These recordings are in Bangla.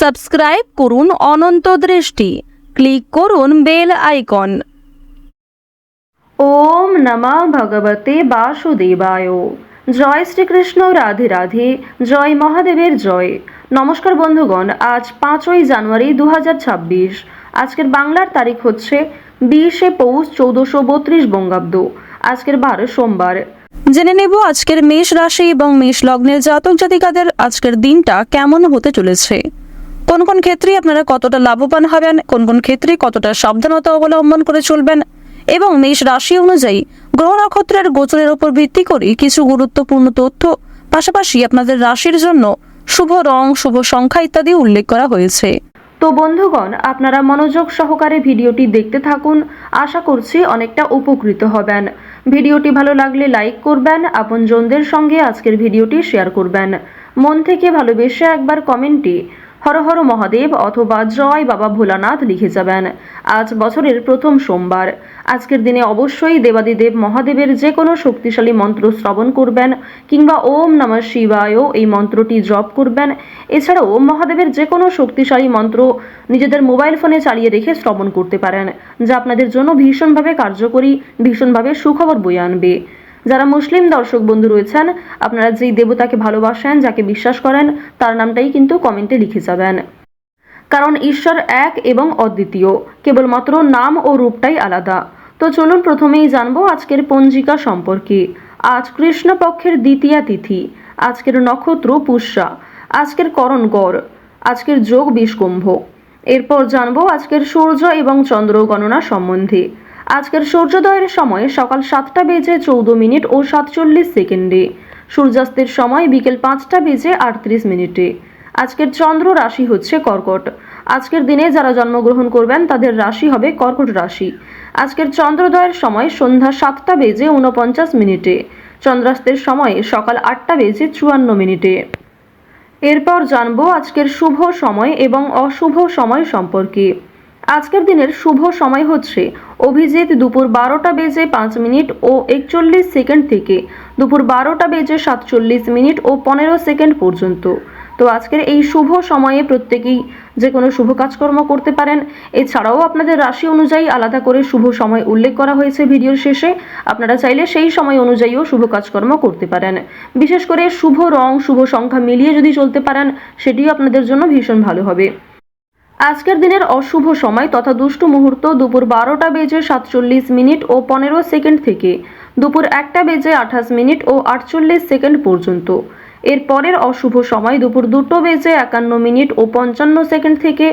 সাবস্ক্রাইব করুন অনন্ত দৃষ্টি। ক্লিক করুন বেল আইকন। ওম নমা ভগবতে বাসুদেবায়। জয় শ্রীকৃষ্ণ রাধে রাধে জয় মহাদেবের জয়। নমস্কার বন্ধুগণ আজ পাঁচই জানুয়ারি দু হাজার ছাব্বিশ। আজকের বাংলার তারিখ হচ্ছে বিশে পৌষ চৌদ্দশো বত্রিশ বঙ্গাব্দ। আজকের বার সোমবার। জেনে নেব আজকের মেষ রাশি এবং মেষ লগ্নের জাতক জাতিকাদের আজকের দিনটা কেমন হতে চলেছে। কোন কোন ক্ষেত্রে আপনারা কতটা লাভবান হবেন, কোন কোন ক্ষেত্রে কতটা সাবধানতা অবলম্বন করে চলবেন এবং মেষ রাশি অনুযায়ী গ্রহ নক্ষত্রের গোচরের উপর ভিত্তি করে কিছু গুরুত্বপূর্ণ তথ্য, পাশাপাশি আপনাদের রাশির জন্য শুভ রং, শুভ সংখ্যা ইত্যাদি উল্লেখ করা হয়েছে। তো বন্ধুগণ, আপনারা মনোযোগ সহকারে ভিডিওটি দেখতে থাকুন। আশা করছি অনেকটা উপকৃত হবেন। ভিডিওটি ভালো লাগলে লাইক করবেন, আপনজনদের সঙ্গে আজকের ভিডিওটি শেয়ার করবেন। মন থেকে ভালোবেসে একবার কমেন্টে হর হর মহাদেব অথবা জয় বাবা ভোলানাথ লিখে যাবেন। আজ বছরের প্রথম সোমবার। আজকের দিনে অবশ্যই দেবাদিদেব মহাদেবের যে কোনো শক্তিশালী মন্ত্র শ্রবণ করবেন কিংবা ওম নমঃ শিবায় এই মন্ত্রটি জপ করবেন। এছাড়াও মহাদেবের যে কোনো শক্তিশালী মন্ত্র নিজেদের মোবাইল ফোনে চালিয়ে রেখে শ্রবণ করতে পারেন, যা আপনাদের জন্য ভীষণভাবে কার্যকরী, ভীষণভাবে সুখবর বয়ে আনবে। যারা মুসলিম দর্শক বন্ধু রয়েছেন, আপনারা যেই দেবতাকে ভালোবাসেন, যাকে বিশ্বাস করেন, তার নামটাই কিন্তু কমেন্টে লিখে যাবেন। কারণ ঈশ্বর এক এবং অদ্বিতীয়, কেবলমাত্র নাম ও রূপটাই আলাদা। তো চলুন প্রথমেই জানব আজকের পঞ্জিকা সম্পর্কে। আজ কৃষ্ণপক্ষের দ্বিতীয়া তিথি, আজকের নক্ষত্র পুষ্যা, আজকের করণ গড় আজকের যোগ বিষকুম্ভ। এরপর জানব আজকের সূর্য এবং চন্দ্র গণনা সম্বন্ধে। আজকের সূর্যোদয়ের সময় সকাল সাতটা বেজে চৌদ্দ মিনিট ও সাতচল্লিশ সেকেন্ডে। সূর্যাস্তের সময় বিকেল পাঁচটা বেজে আটত্রিশ মিনিটে। আজকের চন্দ্র রাশি হচ্ছে কর্কট। আজকের দিনে যারা জন্মগ্রহণ করবেন, তাদের রাশি হবে কর্কট রাশি। আজকের চন্দ্রোদয়ের সময় সন্ধ্যা সাতটা বেজে উনপঞ্চাশ মিনিটে। চন্দ্রাস্তের সময় সকাল আটটা বেজে চুয়ান্ন মিনিটে। এরপর জানব আজকের শুভ সময় এবং অশুভ সময় সম্পর্কে। আজকের দিনের শুভ সময় হচ্ছে অভিজিৎ দুপুর বারোটা বেজে পাঁচ মিনিট ও একচল্লিশ সেকেন্ড থেকে দুপুর বারোটা বেজে সাতচল্লিশ মিনিট ও পনেরো সেকেন্ড পর্যন্ত। তো আজকের এই শুভ সময়ে প্রত্যেকেই যে কোনো শুভ কাজকর্ম করতে পারেন। এছাড়াও আপনাদের রাশি অনুযায়ী আলাদা করে শুভ সময় উল্লেখ করা হয়েছে ভিডিওর শেষে। আপনারা চাইলে সেই সময় অনুযায়ীও শুভ কাজকর্ম করতে পারেন। বিশেষ করে শুভ রং, শুভ সংখ্যা মিলিয়ে যদি চলতে পারেন, সেটিও আপনাদের জন্য ভীষণ ভালো হবে। আজকের দিনের অশুভ সময় তথা দুষ্টু মুহূর্ত দুপুর বারোটা বেজে সাতচল্লিশ মিনিট ও পনেরো সেকেন্ড থেকে। দুপুর একটা বেজে আঠাশ মিনিট ও আটচল্লিশ সেকেন্ড পর্যন্ত। এর পরের অশুভ সময় দুপুর দুটো বেজে একান্ন মিনিট ও পঞ্চান্ন সেকেন্ড থেকে,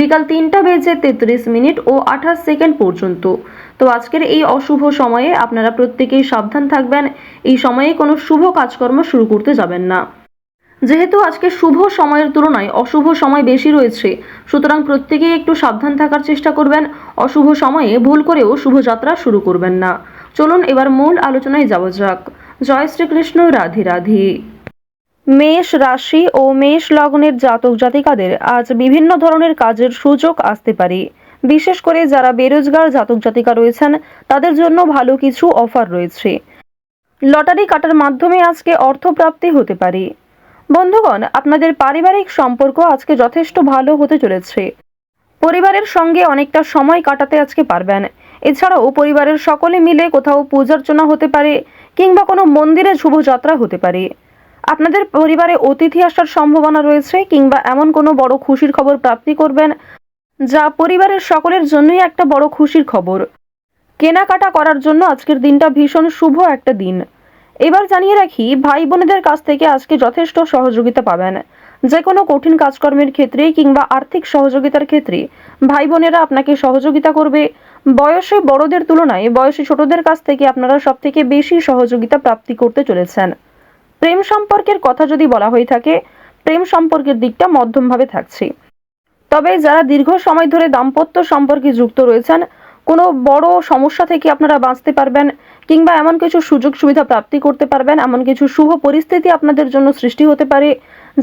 বিকাল তিনটা বেজে তেত্রিশ মিনিট ও আঠাশ সেকেন্ড পর্যন্ত। তো আজকের এই অশুভ সময়ে আপনারা প্রত্যেকেই সাবধান থাকবেন। এই সময়ে কোনো শুভ কাজকর্ম শুরু করতে যাবেন না। যেহেতু আজকে শুভ সময়ের তুলনায় অশুভ সময় বেশি রয়েছে, সুতরাং প্রত্যেকেই একটু সাবধান থাকার চেষ্টা করবেন। অশুভ সময়ে ভুল করেও শুভযাত্রা শুরু করবেন না। চলুন এবার মূল আলোচনায় যাওয়া যাক। জয় শ্রীকৃষ্ণ, রাধে রাধে। মেষ রাশি ও মেষ লগ্নের জাতক জাতিকাদের আজ বিভিন্ন ধরনের কাজের সুযোগ আসতে পারে। বিশেষ করে যারা বেরোজগার জাতক জাতিকা রয়েছেন, তাদের জন্য ভালো কিছু অফার রয়েছে। লটারি কাটার মাধ্যমে আজকে অর্থপ্রাপ্তি হতে পারে। বন্ধুগণ, আপনাদের পারিবারিক সম্পর্ক আজকে যথেষ্ট ভালো হতে চলেছে। পরিবারের সঙ্গে অনেকটা সময় কাটাতে আজকে পারবেন। এছাড়াও পরিবারের সকলে মিলে কোথাও পূজার্চনা হতে পারে কিংবা কোনো মন্দিরে শুভযাত্রা হতে পারে। আপনাদের পরিবারে অতিথি আসার সম্ভাবনা রয়েছে কিংবা এমন কোনো বড় খুশির খবর প্রাপ্তি করবেন যা পরিবারের সকলের জন্যই একটা বড় খুশির খবর। কেনাকাটা করার জন্য আজকের দিনটা ভীষণ শুভ একটা দিন। এবার জানিয়ে রাখি ভাই বোনেদের কাছ থেকে আজকে যথেষ্ট সহযোগিতা পাবেন। যে কোনো কঠিন কাজকর্মের ক্ষেত্রে কিংবা আর্থিক সহযোগিতার ক্ষেত্রে ভাই বোনেরা আপনাকে সহযোগিতা করবে। বয়সে বড়দের তুলনায় বয়সী ছোটদের কাছ থেকে আপনারা সব থেকে বেশি সহযোগিতা প্রাপ্তি করতে চলেছেন। প্রেম সম্পর্কের কথা যদি বলা হয়ে থাকে, প্রেম সম্পর্কের দিকটা মধ্যমভাবে থাকছে। তবে যারা দীর্ঘ সময় ধরে দাম্পত্য সম্পর্কে যুক্ত রয়েছেন কোনো বড় সমস্যা থেকে আপনারা বাঁচতে পারবেন কিংবা এমন কিছু সুযোগ সুবিধা প্রাপ্তি করতে পারবেন, এমন কিছু শুভ পরিস্থিতি আপনাদের জন্য সৃষ্টি হতে পারে,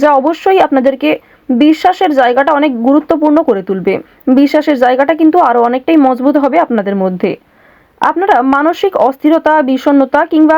যা অবশ্যই আপনাদেরকে বিশ্বাসের জায়গাটা অনেক গুরুত্বপূর্ণ করে তুলবে। বিশ্বাসের জায়গাটা কিন্তু আরও অনেকটাই মজবুত হবে আপনাদের মধ্যে। আপনারা মানসিক অস্থিরতা বিষণ্নতা কিংবা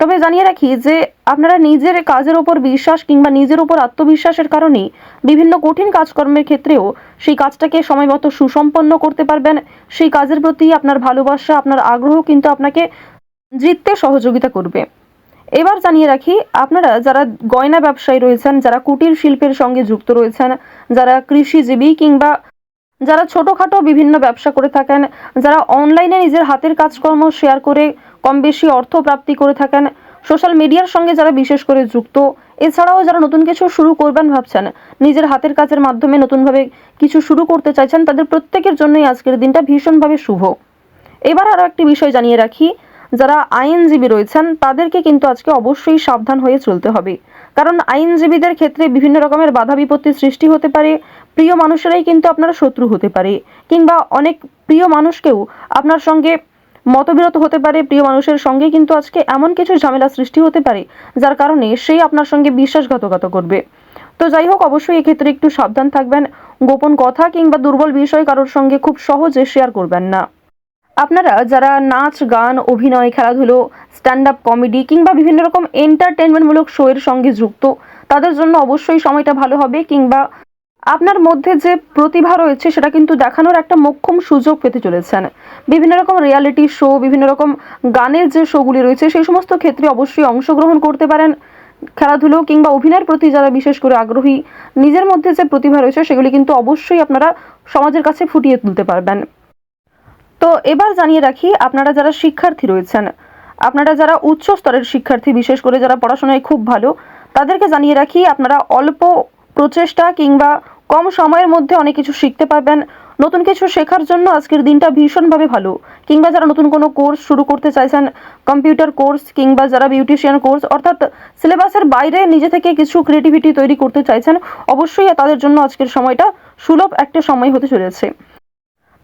তবে জানিয়ে রাখি যে আপনারা নিজের কাজের ওপর বিশ্বাস কিংবা নিজের ওপর আত্মবিশ্বাসের কারণে বিভিন্ন কঠিন কাজকর্মের ক্ষেত্রেও সেই কাজটাকে সময়মতো সুসম্পন্ন করতে পারবেন। সেই কাজের প্রতি আপনার ভালোবাসা, আপনার আগ্রহ কিন্তু আপনাকে জিততে সহযোগিতা করবে। এবার জানিয়ে রাখি, আপনারা যারা গয়না ব্যবসায়ী রয়েছেন, যারা কুটির শিল্পের সঙ্গে যুক্ত রয়েছেন, যারা কৃষিজীবী কিংবা যারা ছোটোখাটো বিভিন্ন ব্যবসা করে থাকেন, যারা অনলাইনে নিজের হাতের কাজকর্ম শেয়ার করে কম বেশি অর্থ প্রাপ্তি করে থাকেন সোশ্যাল মিডিয়ার সঙ্গে যারা বিশেষ করে যুক্ত, এছাড়াও যারা নতুন কিছু শুরু করবেন ভাবছেন, নিজের হাতের কাজের মাধ্যমে নতুনভাবে কিছু শুরু করতে চাইছেন, তাদের প্রত্যেকের জন্যই আজকের দিনটা ভীষণভাবে শুভ। এবার আরও একটি বিষয় জানিয়ে রাখি, যারা আইনজীবী রয়েছেন, তাদেরকে কিন্তু আজকে অবশ্যই সাবধান হয়ে চলতে হবে। কারণ আইনজীবীদের ক্ষেত্রে বিভিন্ন রকমের বাধা বিপত্তি সৃষ্টি হতে পারে প্রিয় মানুষেরাই কিন্তু আপনার শত্রু হতে পারে, কিংবা অনেক প্রিয় মানুষকেও আপনার সঙ্গে মতবিরত হতে পারে, প্রিয় মানুষের সঙ্গে কিন্তু আজকে এমন কিছু ঝামেলা সৃষ্টি হতে পারে, যার কারণে সেই আপনার সঙ্গে বিশ্বাসঘাতকতা করবে। তো যাই হোক, অবশ্যই এক্ষেত্রে একটু সাবধান থাকবেন, গোপন কথা কিংবা দুর্বল বিষয় কারোর সঙ্গে খুব সহজে শেয়ার করবেন না। আপনারা যারা নাচ, গান, অভিনয়, খেলাধুলো স্ট্যান্ড আপ কমেডি কিংবা বিভিন্ন রকম এন্টারটেনমেন্টমূলক শো এর সঙ্গে যুক্ত, তাদের জন্য অবশ্যই সময়টা ভালো হবে, কিংবা আপনার মধ্যে যে প্রতিভা রয়েছে, সেটা কিন্তু দেখানোর একটা মোক্ষম সুযোগ পেতে চলেছেন। বিভিন্ন রকম রিয়ালিটি শো বিভিন্ন রকম গানের যে শোগুলি রয়েছে, সেই সমস্ত ক্ষেত্রে অবশ্যই অংশগ্রহণ করতে পারেন। খেলাধুলো কিংবা অভিনয়ের প্রতি যারা বিশেষ করে আগ্রহী, নিজের মধ্যে যে প্রতিভা রয়েছে, সেগুলি কিন্তু অবশ্যই আপনারা সমাজের কাছে ফুটিয়ে তুলতে পারবেন। তো এবার জানিয়ে রাখি, আপনারা যারা শিক্ষার্থী রয়েছেন, আপনারা যারা উচ্চ স্তরের শিক্ষার্থী, বিশেষ করে যারা পড়াশোনায় খুব ভালো, তাদেরকে জানিয়ে রাখি, আপনারা অল্প প্রচেষ্টা কিংবা কম সময়ের মধ্যে অনেক কিছু শিখতে পারবেন। নতুন কিছু শেখার জন্য আজকের দিনটা ভীষণভাবে ভালো। কিংবা যারা নতুন কোনো কোর্স শুরু করতে চাইছেন, কম্পিউটার কোর্স কিংবা যারা বিউটিশিয়ান কোর্স, অর্থাৎ সিলেবাসের বাইরে নিজে থেকে কিছু ক্রিয়েটিভিটি তৈরি করতে চাইছেন, অবশ্যই তাদের জন্য আজকের সময়টা সুলভ একটা সময় হতে চলেছে।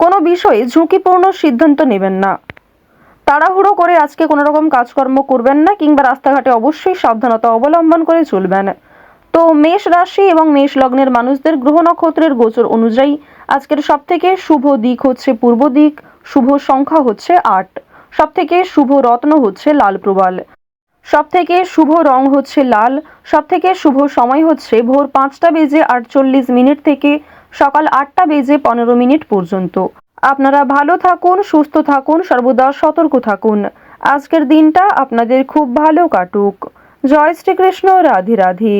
কোনো বিষয়ে ঝুঁকিপূর্ণ সিদ্ধান্ত নেবেন না। তাড়াহুড়ো করে আজকে কোনো রকম কাজকর্ম করবেন না কিংবা রাস্তাঘাটে অবশ্যই সাবধানতা অবলম্বন করে চলবেন। তো মেষ রাশি এবং মেষ লগ্নের মানুষদের গ্রহ নক্ষত্রের গোচর অনুযায়ী আজকের সব থেকে শুভ দিক হচ্ছে পূর্ব দিক, শুভ সংখ্যা হচ্ছে আট। সব থেকে শুভ রত্ন হচ্ছে লাল প্রবাল। সব থেকে শুভ রং হচ্ছে লাল। সব থেকে শুভ সময় হচ্ছে ভোর পাঁচটা বেজে আটচল্লিশ মিনিট থেকে সকাল আটটা বেজে পনেরো মিনিট পর্যন্ত। আপনারা ভালো থাকুন, সুস্থ থাকুন, সর্বদা সতর্ক থাকুন। আজকের দিনটা আপনাদের খুব ভালো কাটুক। জয় শ্রীকৃষ্ণ, রাধে রাধে।